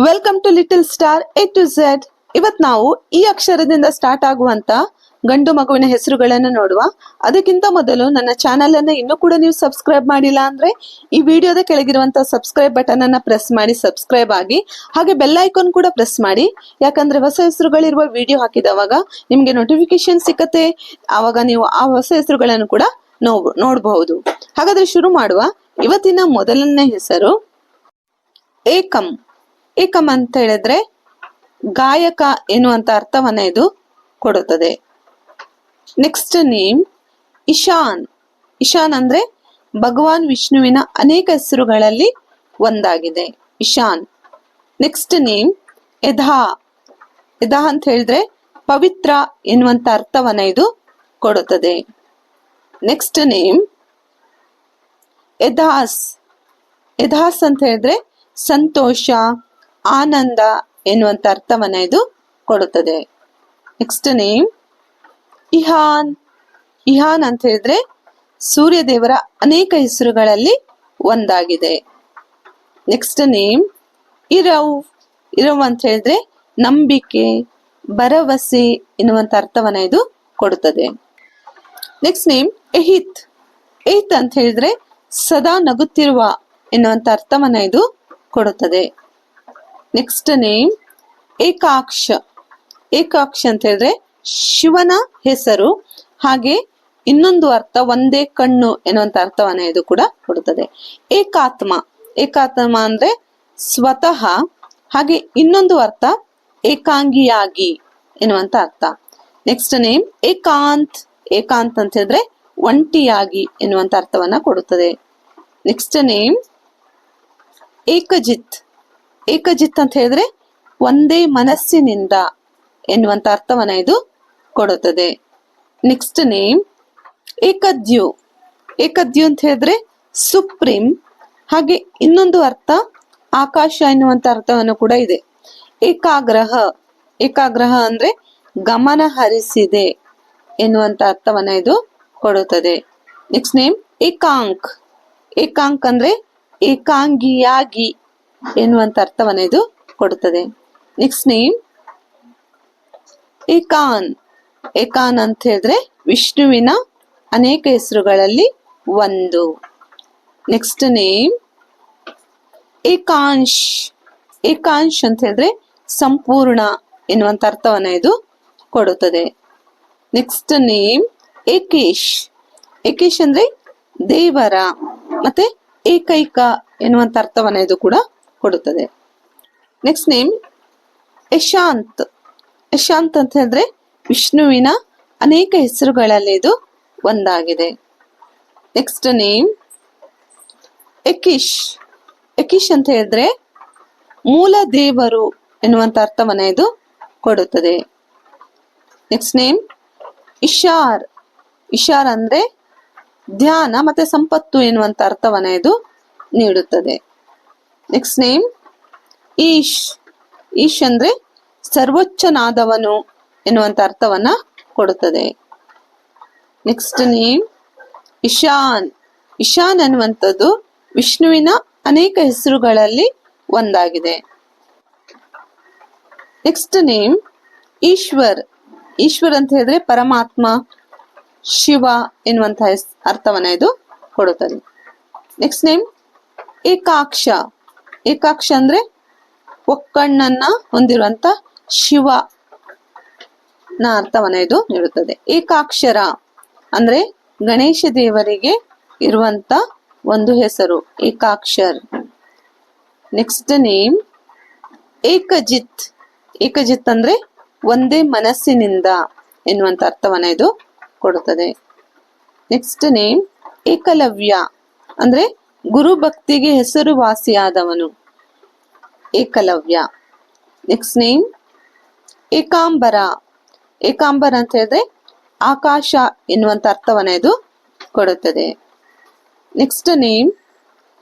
Welcome to little star A to Z ಇವತ್ ನಾವು ಈ ಅಕ್ಷರದಿಂದ ಸ್ಟಾರ್ಟ್ ಆಗುವಂತ ಗಂಡು ಮಗುವಿನ ಹೆಸರುಗಳನ್ನು ನೋಡುವ. ಅದಕ್ಕಿಂತ ಮೊದಲು ನನ್ನ ಚಾನೆಲ್ ಅನ್ನ ಇನ್ನೂ ಕೂಡ ನೀವು ಸಬ್ಸ್ಕ್ರೈಬ್ ಮಾಡಿಲ್ಲ ಅಂದ್ರೆ ಈ ವಿಡಿಯೋದ ಕೆಳಗಿರುವಂತ ಸಬ್ಸ್ಕ್ರೈಬ್ ಬಟನ್ ಅನ್ನ ಪ್ರೆಸ್ ಮಾಡಿ ಸಬ್ಸ್ಕ್ರೈಬ್ ಆಗಿ, ಹಾಗೆ ಬೆಲ್ ಐಕಾನ್ ಕೂಡ ಪ್ರೆಸ್ ಮಾಡಿ. ಯಾಕಂದ್ರೆ ಹೊಸ ಹೆಸರುಗಳಿರುವ ವಿಡಿಯೋ ಹಾಕಿದವಾಗ ನಿಮ್ಗೆ ನೋಟಿಫಿಕೇಶನ್ ಸಿಕ್ಕತ್ತೆ. ಆವಾಗ ನೀವು ಆ ಹೊಸ ಹೆಸರುಗಳನ್ನು ಕೂಡ ನೋ ನೋಡಬಹುದು. ಹಾಗಾದ್ರೆ ಶುರು ಮಾಡುವ. ಇವತ್ತಿನ ಮೊದಲನೇ ಹೆಸರು ಏಕಂ. ಏಕಂ ಅಂತ ಹೇಳಿದ್ರೆ ಗಾಯಕ ಎನ್ನುವಂತ ಅರ್ಥವನ್ನ ಇದು ಕೊಡುತ್ತದೆ. Next name Ishan. ಇಶಾನ್ ಅಂದ್ರೆ ಭಗವಾನ್ ವಿಷ್ಣುವಿನ ಅನೇಕ ಹೆಸರುಗಳಲ್ಲಿ ಒಂದಾಗಿದೆ. ಇಶಾನ್. ನೆಕ್ಸ್ಟ್ ನೇಮ್ ಯಧಾ ಯಧಾ ಅಂತ ಹೇಳಿದ್ರೆ ಪವಿತ್ರ ಎನ್ನುವಂತ ಅರ್ಥವನ್ನ ಇದು ಕೊಡುತ್ತದೆ. ನೆಕ್ಸ್ಟ್ ನೇಮ್ ಯಧಾಸ್ ಯಧಾಸ್ ಅಂತ ಹೇಳಿದ್ರೆ ಸಂತೋಷ ಆನಂದ ಎನ್ನುವಂತ ಅರ್ಥವನ್ನ ಇದು ಕೊಡುತ್ತದೆ. Next name ಇಹಾನ್. ಇಹಾನ್ ಅಂತ ಹೇಳಿದ್ರೆ ಸೂರ್ಯ ದೇವರ ಅನೇಕ ಹೆಸರುಗಳಲ್ಲಿ ಒಂದಾಗಿದೆ. ನೆಕ್ಸ್ಟ್ ನೇಮ್ ಇರವ್ ಇರವ್ ಅಂತ ಹೇಳಿದ್ರೆ ನಂಬಿಕೆ, ಭರವಸೆ ಎನ್ನುವಂತ ಅರ್ಥವನ್ನ ಇದು ಕೊಡುತ್ತದೆ. ನೆಕ್ಸ್ಟ್ ನೇಮ್ ಎಹಿತ್ ಎಹಿತ್ ಅಂತ ಹೇಳಿದ್ರೆ ಸದಾ ನಗುತ್ತಿರುವ ಎನ್ನುವಂತ ಅರ್ಥವನ್ನ ಇದು ಕೊಡುತ್ತದೆ. ನೆಕ್ಸ್ಟ್ ನೇಮ್ ಏಕಾಕ್ಷ ಏಕಾಕ್ಷ ಅಂತ ಹೇಳಿದ್ರೆ ಶಿವನ ಹೆಸರು. ಹಾಗೆ ಇನ್ನೊಂದು ಅರ್ಥ ಒಂದೇ ಕಣ್ಣು ಎನ್ನುವಂತ ಅರ್ಥವನ್ನ ಇದು ಕೂಡ ಕೊಡುತ್ತದೆ. ಏಕಾತ್ಮ. ಏಕಾತ್ಮ ಅಂದ್ರೆ ಸ್ವತಃ. ಹಾಗೆ ಇನ್ನೊಂದು ಅರ್ಥ ಏಕಾಂಗಿಯಾಗಿ ಎನ್ನುವಂತ ಅರ್ಥ. Next name Ekant. ಏಕಾಂತ್ ಅಂತ ಹೇಳಿದ್ರೆ ಒಂಟಿಯಾಗಿ ಎನ್ನುವಂತ ಅರ್ಥವನ್ನ ಕೊಡುತ್ತದೆ. Next name ಏಕಜಿತ್. ಏಕಜಿತ್ ಅಂತ ಹೇಳಿದ್ರೆ ಒಂದೇ ಮನಸ್ಸಿನಿಂದ ಎನ್ನುವಂತ ಅರ್ಥವನ್ನ ಇದು ಕೊಡುತ್ತದೆ. Next name ಏಕದ್ಯು. ಏಕದ್ಯು ಅಂತ ಹೇಳಿದ್ರೆ ಸುಪ್ರೀಂ, ಹಾಗೆ ಇನ್ನೊಂದು ಅರ್ಥ ಆಕಾಶ ಎನ್ನುವಂತ ಅರ್ಥವನ್ನು ಕೂಡ ಇದೆ. ಏಕಾಗ್ರಹ. ಏಕಾಗ್ರಹ ಅಂದ್ರೆ ಗಮನ ಹರಿಸಿದೆ ಎನ್ನುವಂತ ಅರ್ಥವನ್ನ ಇದು ಕೊಡುತ್ತದೆ. Next name ಏಕಾಂಕ್. ಏಕಾಂಕ್ ಅಂದ್ರೆ ಏಕಾಂಗಿಯಾಗಿ. ಎನ್ನುವಂತ ಅರ್ಥವನ್ನ ಇದು ಕೊಡುತ್ತದೆ. Next name ಏಕಾನ್. ಏಕಾನ್ ಅಂತ ಹೇಳಿದ್ರೆ ವಿಷ್ಣುವಿನ ಅನೇಕ ಹೆಸರುಗಳಲ್ಲಿ ಒಂದು. Next name ಏಕಾಂಶ್. ಏಕಾಂಶ್ ಅಂತ ಹೇಳಿದ್ರೆ ಸಂಪೂರ್ಣ ಎನ್ನುವಂತ ಅರ್ಥವನ್ನ ಇದು ಕೊಡುತ್ತದೆ. Next name ಏಕೇಶ್. ಏಕೇಶ್ ಅಂದ್ರೆ ದೇವರ, ಮತ್ತೆ ಏಕೈಕ ಎನ್ನುವಂತ ಅರ್ಥವನ್ನ ಇದು ಕೂಡ ಕೊಡುತ್ತದೆ. Next name ಯಶಾಂತ್. ಯಶಾಂತ್ ಅಂತ ಹೇಳಿದ್ರೆ ವಿಷ್ಣುವಿನ ಅನೇಕ ಹೆಸರುಗಳಲ್ಲಿ ಇದು ಒಂದಾಗಿದೆ. Next name ಯಕೀಶ್. ಯಕೀಶ್ ಅಂತ ಹೇಳಿದ್ರೆ ಮೂಲ ದೇವರು ಎನ್ನುವಂತ ಅರ್ಥವನ್ನ ಇದು ಕೊಡುತ್ತದೆ. ನೆಕ್ಸ್ಟ್ ನೇಮ್ ಇಶಾರ್ ಇಶಾರ್ ಅಂದ್ರೆ ಧ್ಯಾನ ಮತ್ತೆ ಸಂಪತ್ತು ಎನ್ನುವಂತ ಅರ್ಥವನ್ನ ಇದು ನೀಡುತ್ತದೆ. ನೆಕ್ಸ್ಟ್ ನೇಮ್ ಈಶ್ ಈಶ್ ಅಂದ್ರೆ ಸರ್ವೋಚ್ಚನಾದವನು ಎನ್ನುವಂತ ಅರ್ಥವನ್ನ ಕೊಡುತ್ತದೆ. Next name Ishan. ಇಶಾನ್ ಅನ್ನುವಂಥದ್ದು ವಿಷ್ಣುವಿನ ಅನೇಕ ಹೆಸರುಗಳಲ್ಲಿ ಒಂದಾಗಿದೆ. Next name Eshwar. ಈಶ್ವರ್ ಅಂತ ಹೇಳಿದ್ರೆ ಪರಮಾತ್ಮ, ಶಿವ ಎನ್ನುವಂತಹ ಅರ್ಥವನ್ನ ಇದು ಕೊಡುತ್ತದೆ. ನೆಕ್ಸ್ಟ್ ನೇಮ್ ಏಕಾಕ್ಷ. ಏಕಾಕ್ಷ ಅಂದ್ರೆ ಒಕ್ಕಣ್ಣನ್ನ ಹೊಂದಿರುವಂತ ಶಿವ ನ ಅರ್ಥವನ್ನ ಇದು ನೀಡುತ್ತದೆ. ಏಕಾಕ್ಷರ ಅಂದ್ರೆ ಗಣೇಶ ದೇವರಿಗೆ ಇರುವಂತ ಒಂದು ಹೆಸರು, ಏಕಾಕ್ಷರ್. Next name ಏಕಜಿತ್. ಏಕಜಿತ್ ಅಂದ್ರೆ ಒಂದೇ ಮನಸ್ಸಿನಿಂದ ಎನ್ನುವಂತ ಅರ್ಥವನ್ನ ಇದು ಕೊಡುತ್ತದೆ. ನೆಕ್ಸ್ಟ್ ನೇಮ್ ಏಕಲವ್ಯ ಅಂದ್ರೆ ಗುರು ಭಕ್ತಿಗೆ ಹೆಸರುವಾಸಿಯಾದವನು. ಏಕಲವ್ಯ. Next name Ekambara. ಏಕಾಂಬರ ಅಂತ ಹೇಳಿದ್ರೆ ಆಕಾಶ ಎನ್ನುವಂತ ಅರ್ಥವನ್ನ ಇದು ಕೊಡುತ್ತದೆ. Next name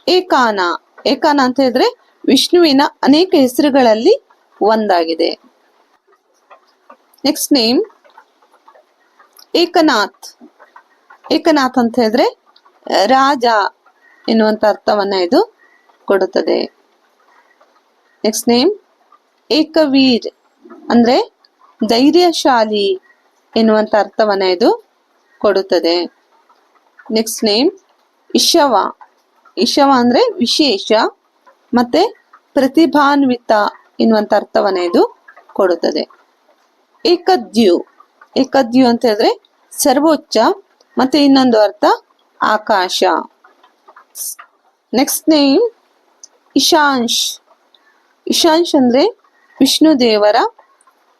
Ekana. ಏಕಾನ ಅಂತ ಹೇಳಿದ್ರೆ ವಿಷ್ಣುವಿನ ಅನೇಕ ಹೆಸರುಗಳಲ್ಲಿ ಒಂದಾಗಿದೆ. Next name Eknath. ಏಕನಾಥ್ ಅಂತ ಹೇಳಿದ್ರೆ ರಾಜ. ಎನ್ನುವಂತ ಅರ್ಥವನ್ನ ಇದು ಕೊಡುತ್ತದೆ. ನೆಕ್ಸ್ಟ್ ನೇಮ್ ಏಕವೀರ್ ಅಂದ್ರೆ ಧೈರ್ಯಶಾಲಿ ಎನ್ನುವಂಥ ಅರ್ಥವನ್ನ ಇದು ಕೊಡುತ್ತದೆ. Next name ಇಶವ. ಇಶವ ಅಂದ್ರೆ ವಿಶೇಷ ಮತ್ತೆ ಪ್ರತಿಭಾನ್ವಿತ ಎನ್ನುವಂಥ ಅರ್ಥವನ್ನ ಇದು ಕೊಡುತ್ತದೆ. ಏಕದ್ಯು. ಏಕದ್ಯು ಅಂತ ಹೇಳಿದ್ರೆ ಸರ್ವೋಚ್ಚ ಮತ್ತೆ ಇನ್ನೊಂದು ಅರ್ಥ ಆಕಾಶ. ನೆಕ್ಸ್ಟ್ ನೇಮ್ ಇಶಾಂಶ್ ಇಶಾಂಶ್ ಅಂದ್ರೆ ವಿಷ್ಣು ದೇವರ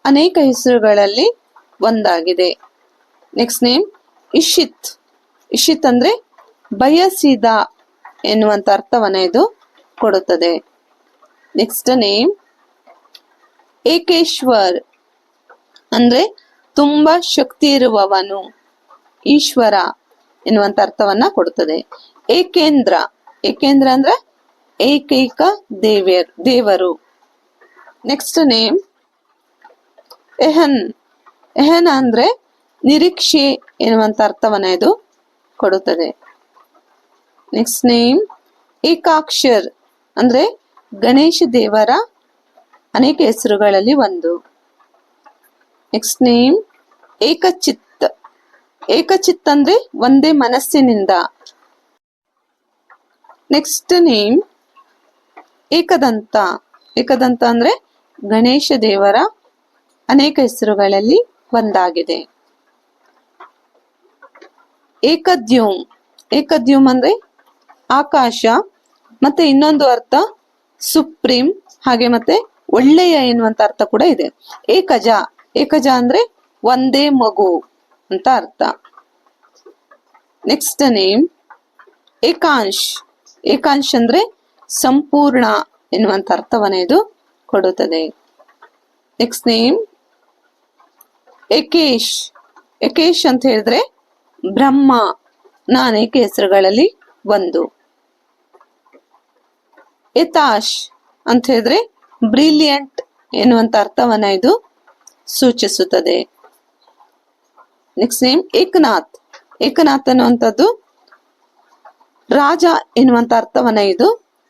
ಅನೇಕ ಹೆಸರುಗಳಲ್ಲಿ ಒಂದಾಗಿದೆ. ನೆಕ್ಸ್ಟ್ ನೇಮ್ ಇಶಿತ್ ಇಶಿತ್ ಅಂದ್ರೆ ಬಯಸಿದ ಎನ್ನುವಂತ ಅರ್ಥವನ್ನ ಇದು ಕೊಡುತ್ತದೆ. Next name Ekeshwar. ಅಂದ್ರೆ ತುಂಬಾ ಶಕ್ತಿ ಇರುವವನು, ಈಶ್ವರ ಎನ್ನುವಂತ ಅರ್ಥವನ್ನ ಕೊಡುತ್ತದೆ. ಏಕೇಂದ್ರ. ಏಕೇಂದ್ರ ಅಂದ್ರೆ ಏಕೈಕ ದೇವಿಯರ್, ದೇವರು. Next name ಎಹನ್. ಎಹನ್ ಅಂದ್ರೆ ನಿರೀಕ್ಷೆ ಎನ್ನುವಂತ ಅರ್ಥವನ್ನ ಇದು ಕೊಡುತ್ತದೆ. ನೆಕ್ಸ್ಟ್ ನೇಮ್ ಏಕಾಕ್ಷರ್ ಅಂದ್ರೆ ಗಣೇಶ ದೇವರ ಅನೇಕ ಹೆಸರುಗಳಲ್ಲಿ ಒಂದು. Next name ಏಕಚಿತ್. ಏಕಚಿತ್ ಅಂದ್ರೆ ಒಂದೇ ಮನಸ್ಸಿನಿಂದ. ನೆಕ್ಸ್ಟ್ ನೇಮ್ ಏಕದಂತ ಏಕದಂತ ಅಂದ್ರೆ ಗಣೇಶ ದೇವರ ಅನೇಕ ಹೆಸರುಗಳಲ್ಲಿ ಒಂದಾಗಿದೆ. ಏಕದ್ಯೂಮ್. ಏಕದ್ಯೂಮ್ ಅಂದರೆ ಆಕಾಶ, ಮತ್ತೆ ಇನ್ನೊಂದು ಅರ್ಥ ಸುಪ್ರೀಂ, ಹಾಗೆ ಮತ್ತೆ ಒಳ್ಳೆಯ ಎನ್ನುವಂತ ಅರ್ಥ ಕೂಡ ಇದೆ. ಏಕಜ. ಏಕಜ ಅಂದ್ರೆ ಒಂದೇ ಮಗು ಅಂತ ಅರ್ಥ. Next name ಏಕಾಂಶ್. ಏಕಾಂಶ್ ಅಂದ್ರೆ ಸಂಪೂರ್ಣ ಎನ್ನುವಂತ ಅರ್ಥವನ್ನ ಇದು ಕೊಡುತ್ತದೆ. Next name ಏಕೇಶ್. ಏಕೇಶ್ ಅಂತ ಹೇಳಿದ್ರೆ ಬ್ರಹ್ಮ ನಾನೇಕ ಹೆಸರುಗಳಲ್ಲಿ ಒಂದು. ಎತಾಶ್ ಅಂತ ಹೇಳಿದ್ರೆ ಬ್ರಿಲಿಯಂಟ್ ಎನ್ನುವಂತ ಅರ್ಥವನ್ನ ಇದು ಸೂಚಿಸುತ್ತದೆ. Next name Eknath. ಏಕನಾಥ್ ಅನ್ನುವಂಥದ್ದು ರಾಜ ಎನ್ನುವಂತ ಅರ್ಥವನ್ನ ಇದು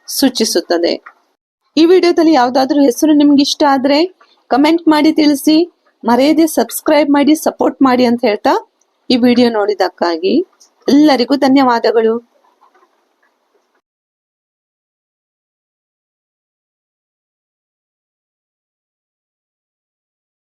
ಸೂಚಿಸುತ್ತದೆ. ಈ ವಿಡಿಯೋದಲ್ಲಿ ಯಾವ್ದಾದ್ರು ಹೆಸರು ನಿಮ್ಗೆ ಇಷ್ಟ ಆದ್ರೆ ಕಮೆಂಟ್ ಮಾಡಿ ತಿಳಿಸಿ, ಮರೆಯದೆ ಸಬ್ಸ್ಕ್ರೈಬ್ ಮಾಡಿ ಸಪೋರ್ಟ್ ಮಾಡಿ ಅಂತ ಹೇಳ್ತಾ ಈ ವಿಡಿಯೋ ನೋಡಿದಕ್ಕಾಗಿ ಎಲ್ಲರಿಗೂ ಧನ್ಯವಾದಗಳು.